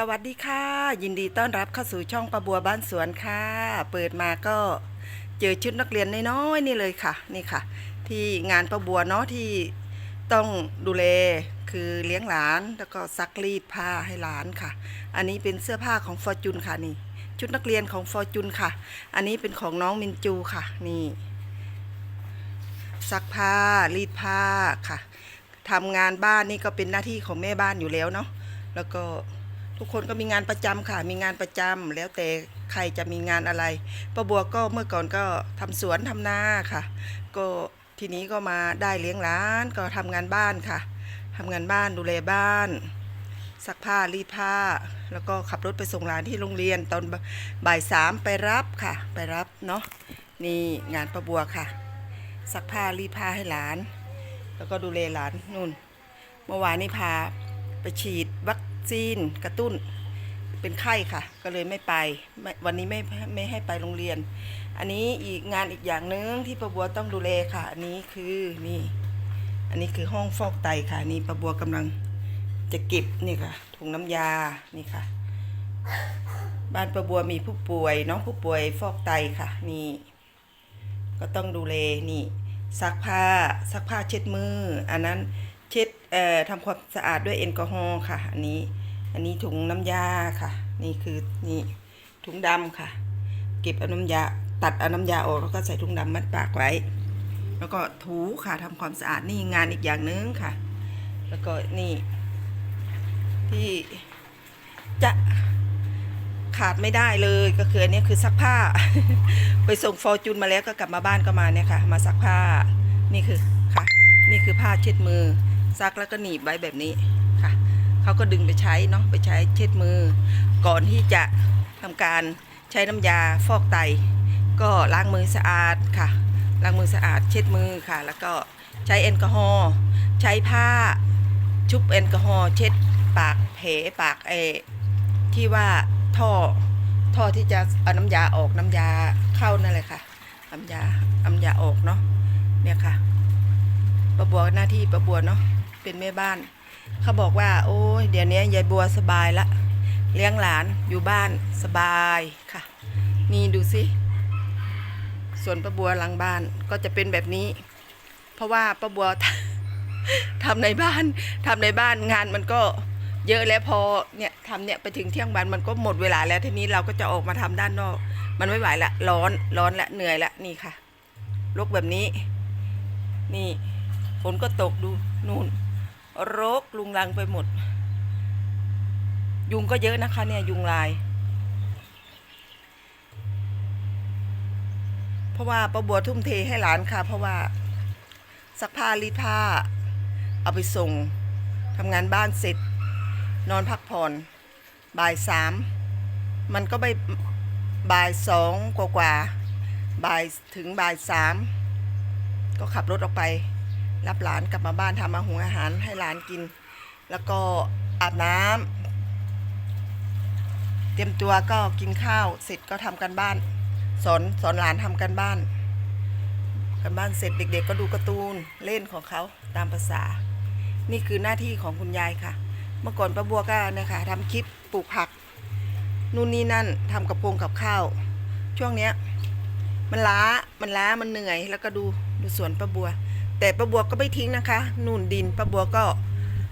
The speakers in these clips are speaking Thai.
สวัสดีค่ะ ยินดีต้อนรับเข้าสู่ช่องประบัวบ้านสวนค่ะ เปิดมาก็เจอชุดนักเรียนน้อยๆนี่เลยค่ะนี่ค่ะ ที่งานประบัวเนาะที่ต้องดูแลคือเลี้ยงหลานแล้วก็ซักรีดผ้าให้หลานค่ะ อันนี้เป็นเสื้อผ้าของฟอร์จูนค่ะนี่ ชุดนักเรียนของฟอร์จูนค่ะ อันนี้เป็นของน้องมินจูค่ะนี่ ซักผ้ารีดผ้าค่ะทำงานบ้านนี่ก็เป็นหน้าที่ของแม่บ้านอยู่แล้วเนาะแล้วก็ ทุกคนก็มีงานประจำค่ะ มีงานประจำแล้วแต่ใครจะมีงานอะไรป้าบัวก็เมื่อก่อนก็ทำสวนทำนาค่ะ ก็ทีนี้ก็มาได้เลี้ยงหลานก็ทำงานบ้านค่ะทำงานบ้านดูแลบ้านซักผ้ารีดผ้า แล้วก็ขับรถไปส่งหลานที่โรงเรียนตอนบ่ายสามไปรับค่ะ ไปรับเนาะนี่งานป้าบัวค่ะซักผ้ารีดผ้าให้หลาน แล้วก็ดูแลหลานนู่น เมื่อวานนี้พา ไปฉีดวัคซีนกระตุ้นเป็นไข้ค่ะ ก็เลยไม่ไปวันนี้ไม่ไม่ให้ไปโรงเรียน อันนี้อีกงานอีกอย่างหนึ่งที่ประบัวต้องดูแลค่ะ อันนี้คือนี่ อันนี้คือห้องฟอกไตค่ะ นี่ประบัวกำลังจะเก็บนี่ค่ะถุงน้ำยานี่ค่ะ บ้านประบัวมีผู้ป่วยน้องผู้ป่วยฟอกไตค่ะ นี่ ก็ต้องดูแลนี่ซักผ้าซักผ้าเช็ดมือ อันนั้น เช็ดเอ่อทำความสะอาดด้วยแอลกอฮอล์ค่ะ อันนี้ อันนี้ถุงน้ำยาค่ะ นี่คือนี่ถุงดำค่ะ เก็บเอาน้ำยาตัดเอาน้ำยาออกแล้วก็ใส่ถุงดำมัดปากไว้ แล้วก็ถูค่ะทำความสะอาดนี่งานอีกอย่างหนึงค่ะ แล้วก็นี่ ที่จะขาดไม่ได้เลยก็คืออันนี้คือซักผ้า ไปส่งฟอร์จูนมาแล้วก็กลับมาบ้านก็มาเนี่ยค่ะ มาซักผ้านี่คือค่ะ นี่คือผ้าเช็ดมือ ซักแล้วก็หนีบไว้แบบนี้ค่ะเขาก็ดึงไปใช้เนาะไปใช้เช็ดมือ ก่อนที่จะทำการใช้น้ำยาฟอกไต ก็ล้างมือสะอาดค่ะล้างมือสะอาดเช็ดมือค่ะ แล้วก็ใช้แอลกอฮอล์ใช้ผ้าชุบแอลกอฮอล์เช็ดปากแผลปากเออที่ว่าท่อท่อที่จะเอาน้ำยาออกน้ำยาเข้านั่นแหละค่ะน้ำยาน้ำยาออกเนาะเนี่ยค่ะประบัวหน้าที่ประบัวเนาะ เป็นแม่บ้าน เขาบอกว่า โอ้ยเดี๋ยวนี้ยายบัวสบายละ เลี้ยงหลานอยู่บ้านสบายค่ะ นี่ดูสิส่วนประบัวหลังบ้านก็จะเป็นแบบนี้ เพราะว่าประบัวทำในบ้านทำในบ้านงานมันก็เยอะแล้วพอเนี่ยทำเนี่ยไปถึงเที่ยงวันมันก็หมดเวลาแล้วทีนี้เราก็จะออกมาทำด้านนอก มันไม่ไหวละร้อนร้อนละเหนื่อยละนี่ค่ะรกแบบนี้ นี่ฝนก็ตกดูนู่น รกลุงลังไปหมด ยุงก็เยอะนะคะเนี่ยยุงลาย เพราะว่าป้าบัวทุ่มเทให้หลานค่ะ เพราะว่าซักผ้ารีดผ้า เอาไปส่งทำงานบ้านเสร็จ นอนพักผ่อน บ่ายสามมันก็ไปบ่ายสองกว่ากว่าบ่ายถึงบ่ายสามก็ขับรถออกไป รับหลานกลับมาบ้านทำอาหงอาหารให้หลานกิน แล้วก็อาบน้ำเตรียมตัวก็กินข้าวเสร็จก็ทำกันบ้าน สอนสอนหลานทำกันบ้าน กันบ้านเสร็จเด็ก ๆ ก็ดูการ์ตูนเล่นของเขาตามภาษา นี่คือหน้าที่ของคุณยายค่ะ เมื่อก่อนป้าบัวก็นะคะทำคลิปปลูกผักนู่นนี่นั่นทำกับโพงกับข้าว ช่วงเนี้ยมันล้ามันล้ามันเหนื่อยแล้วก็ดูดูสวนป้าบัว แต่ป้าบัวก็ไม่ทิ้งนะคะนู่นดินป้าบัวก็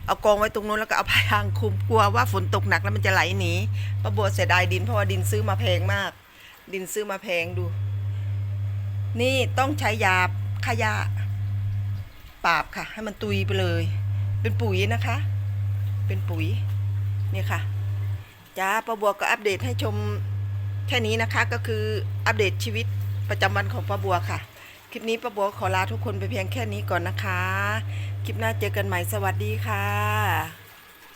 เอากองไว้ตรงนู้นแล้วก็เอาพยางคลุมกลัวว่าฝนตกหนักแล้วมันจะไหลหนีป้าบัวเสียดายดินเพราะว่าดินซื้อมาแพงมาก ดินซื้อมาแพงดู นี่ต้องใช้ยาฆ่าหญ้าปราบค่ะ ให้มันตุยไปเลย เป็นปุ๋ยนะคะ เป็นปุ๋ยนี่ค่ะจ้าป้าบัวก็อัปเดตให้ชมแค่นี้นะคะก็คืออัปเดตชีวิตประจำวันของป้าบัวค่ะ คลิปนี้ป้าบัวขอลาทุกคนไปเพียงแค่นี้ก่อนนะคะ คลิปหน้าเจอกันใหม่สวัสดีค่ะ